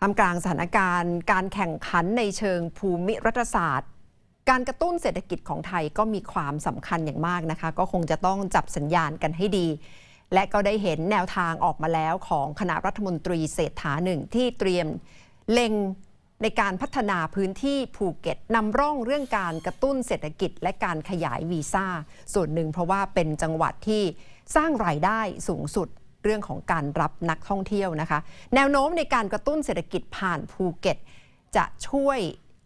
ทำกลางสถานการณ์ การแข่งขันในเชิงภูมิรัฐศาสตร์ การกระตุ้นเศรษฐกิจของไทยก็มีความสำคัญอย่างมากนะคะ ก็คงจะต้องจับสัญญาณกันให้ดี และก็ได้เห็นแนวทางออกมาแล้วของคณะรัฐมนตรีเศรษฐาหนึ่งที่เตรียมเล็งในการพัฒนาพื้นที่ภูเก็ตนำร่องเรื่องการกระตุ้นเศรษฐกิจ และการขยายวีซ่า ส่วนหนึ่งเพราะว่าเป็นจังหวัดที่สร้างรายได้สูงสุด เรื่องของการรับนักท่องเที่ยวนะคะ แนวโน้มในการกระตุ้นเศรษฐกิจผ่านภูเก็ต จะช่วย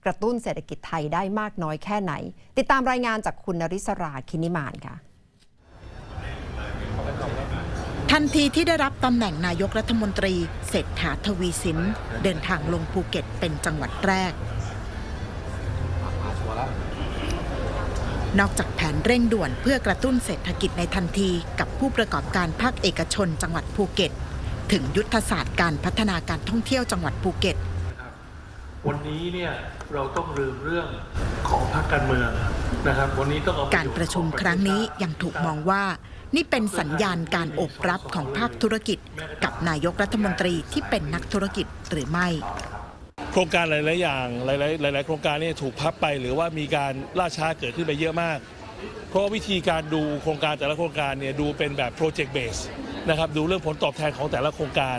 กระตุ้นเศรษฐกิจไทยได้มากน้อยแค่ไหน ติดตามรายงานจากคุณนริศราคินิมานค่ะทันทีที่ได้รับตำแหน่งนายกรัฐมนตรี เศรษฐาทวีสิน เดินทางลงภูเก็ตเป็นจังหวัดแรก นอกจากแผนเร่งด่วนเพื่อกระตุ้นเศรษฐกิจในทันทีกับผู้ประกอบการภาคเอกชนจังหวัดภูเก็ต ถึงยุทธศาสตร์การพัฒนาการท่องเที่ยวจังหวัดภูเก็ต วันนี้เนี่ยเราต้องลืมเรื่องของพรรคการเมืองนะครับ วันนี้ต้องการประชุมครั้งนี้ยังถูกมองว่านี่เป็นสัญญาณการโอบรับของภาคธุรกิจ กับนายกรัฐมนตรีที่เป็นนักธุรกิจหรือไม่ โครงการหลาย ๆ อย่างหลาย ๆ หลาย ๆ โครงการเนี่ยถูกพับไป หรือว่ามีการล่าช้าเกิดขึ้นไปเยอะมาก เพราะว่าวิธีการดูโครงการแต่ละโครงการเนี่ยดูเป็นแบบโปรเจกต์เบสนะครับดูเรื่องผลตอบแทนของแต่ละโครงการ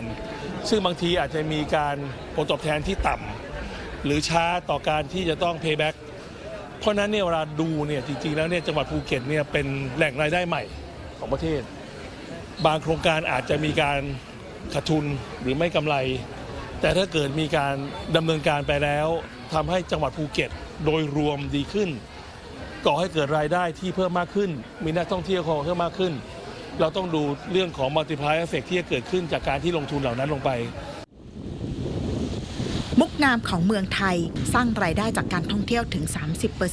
ซึ่งบางทีอาจจะมีการผลตอบแทนที่ต่ำหรือช้าต่อการที่จะต้อง payback เพราะฉะนั้นเนี่ยเวลาดูเนี่ยจริง ๆ แล้วเนี่ยจังหวัดภูเก็ตเนี่ยเป็นแหล่งรายได้ใหม่ของประเทศ บางโครงการอาจจะมีการขาดทุนหรือไม่กำไร แต่ถ้าเกิดมีการดำเนินการไปแล้วทำให้จังหวัดภูเก็ตโดยรวมดีขึ้น ก่อให้เกิดรายได้ที่เพิ่มมากขึ้น มีนักท่องเที่ยวเพิ่มมากขึ้น เราต้องดูเรื่องของ multiply effect ที่จะเกิดขึ้นจากการที่ลงทุนเหล่านั้นลงไป มุกงามของเมืองไทยสร้างรายได้จากการท่องเที่ยวถึง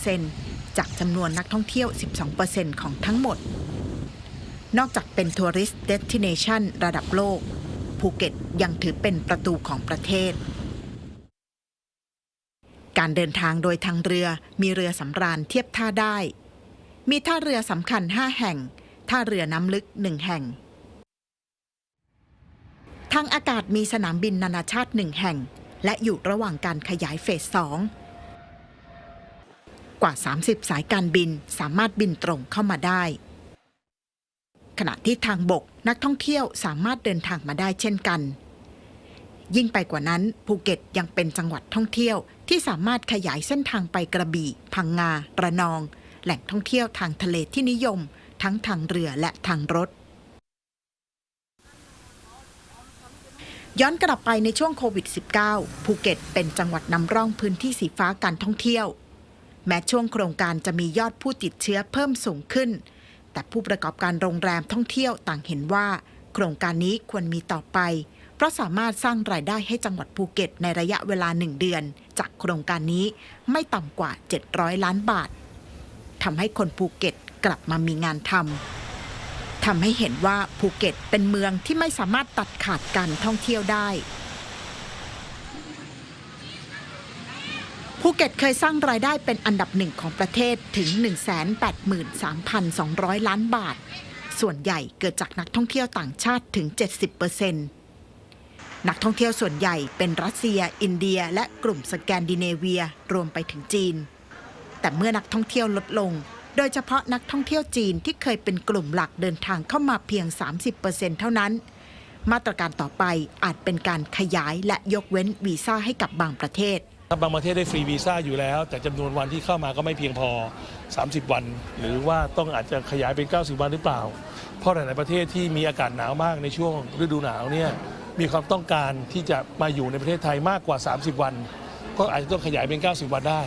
30%จากจำนวนนักท่องเที่ยว 12%ของทั้งหมด นอกจากเป็นทัวริสต์เดสติเนชันระดับโลก ภูเก็ตยังถือเป็นประตูของประเทศ การเดินทางโดยทางเรือมีเรือสำราญเทียบท่าได้ มีท่าเรือสำคัญ 5 แห่ง ท่าเรือน้ำลึก 1 แห่ง ทางอากาศมีสนามบินนานาชาติ 1 แห่ง และอยู่ระหว่างการขยายเฟส 2 กว่า 30 สายการบินสามารถบินตรงเข้ามาได้ ขณะที่ทางบกนักท่องเที่ยวสามารถเดินทางมาได้เช่นกัน ยิ่งไปกว่านั้นภูเก็ตยังเป็นจังหวัดท่องเที่ยวที่สามารถขยายเส้นทางไปกระบี่ พังงาระนอง แหล่งท่องเที่ยวทางทะเลที่นิยม ทั้งทางเรือและทางรถ ย้อนกลับไปในช่วงโควิด -19 ภูเก็ตเป็นจังหวัดนำร่องพื้นที่สีฟ้าการท่องเที่ยว แม้ช่วงโครงการจะมียอดผู้ติดเชื้อเพิ่มสูงขึ้น แต่ผู้ประกอบการโรงแรมท่องเที่ยวต่างเห็นว่า โครงการนี้ควรมีต่อไป เพราะสามารถสร้างรายได้ให้จังหวัดภูเก็ตในระยะเวลาหนึ่งเดือน จากโครงการนี้ไม่ต่ำกว่า 700 ล้านบาททำให้คนภูเก็ตกลับมามีงานทำทำให้เห็นว่าภูเก็ตเป็นเมืองที่ไม่สามารถตัดขาดการท่องเที่ยวได้ ภูเก็ตเคยสร้างรายได้เป็นอันดับหนึ่งของประเทศถึง 183,200 ล้านบาท ส่วนใหญ่เกิดจากนักท่องเที่ยวต่างชาติถึง 70%นักท่องเที่ยวส่วนใหญ่เป็นรัสเซีย อินเดีย และกลุ่มสแกนดิเนเวียรวมไปถึงจีน แต่เมื่อนักท่องเที่ยวลดลง โดยเฉพาะนักท่องเที่ยวจีนที่เคยเป็นกลุ่มหลักเดินทางเข้ามาเพียง 30%เท่านั้น มาตรการต่อไปอาจเป็นการขยายและยกเว้นวีซ่าให้กับบางประเทศ บางประเทศได้ฟรีวีซ่าอยู่แล้ว แต่จำนวนวันที่เข้ามาก็ไม่เพียงพอ 30 วัน หรือว่าต้องอาจจะขยายเป็น 90 วันหรือเปล่า เพราะหลาย ๆ ประเทศที่มีอากาศหนาวมากในช่วงฤดูหนาวเนี่ยมีความต้องการที่จะมาอยู่ในประเทศไทยมากกว่า 30 วัน ก็อาจจะต้องขยายเป็น 90 วันได้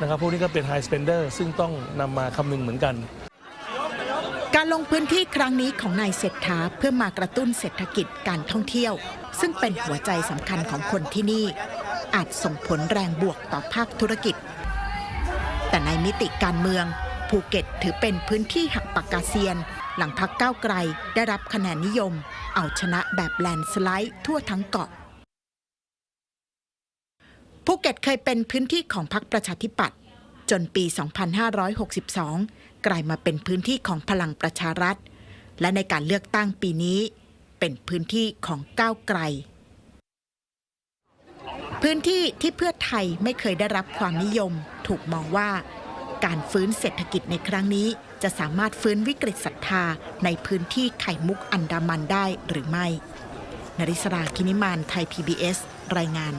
นะครับพวกนี้ก็เป็น high spender ซึ่งต้องนำมาคำนึงเหมือนกันการลงพื้นที่ครั้งนี้ของนายเศรษฐาเพื่อมากระตุ้นเศรษฐกิจการท่องเที่ยว ซึ่งเป็นหัวใจสำคัญของคนที่นี่ อาจส่งผลแรงบวกต่อภาคธุรกิจ แต่ในมิติการเมือง ภูเก็ตถือเป็นพื้นที่หักปากกาเซียน หลังพักก้าวไกลได้รับคะแนนนิยม เอาชนะแบบแลนสไลด์ทั่วทั้งเกาะภูเก็ตเคยเป็นพื้นที่ของพรรคประชาธิปัตย์จนปี 2562 กลายมาเป็นพื้นที่ของพลังประชารัฐ และในการเลือกตั้งปีนี้ เป็นพื้นที่ของก้าวไกล พื้นที่ที่เพื่อไทยไม่เคยได้รับความนิยม ถูกมองว่า การฟื้นเศรษฐกิจในครั้งนี้ จะสามารถฟื้นวิกฤตศรัทธาในพื้นที่ไข่มุกอันดามันได้หรือไม่ นริศราคินิมานไทย PBS รายงาน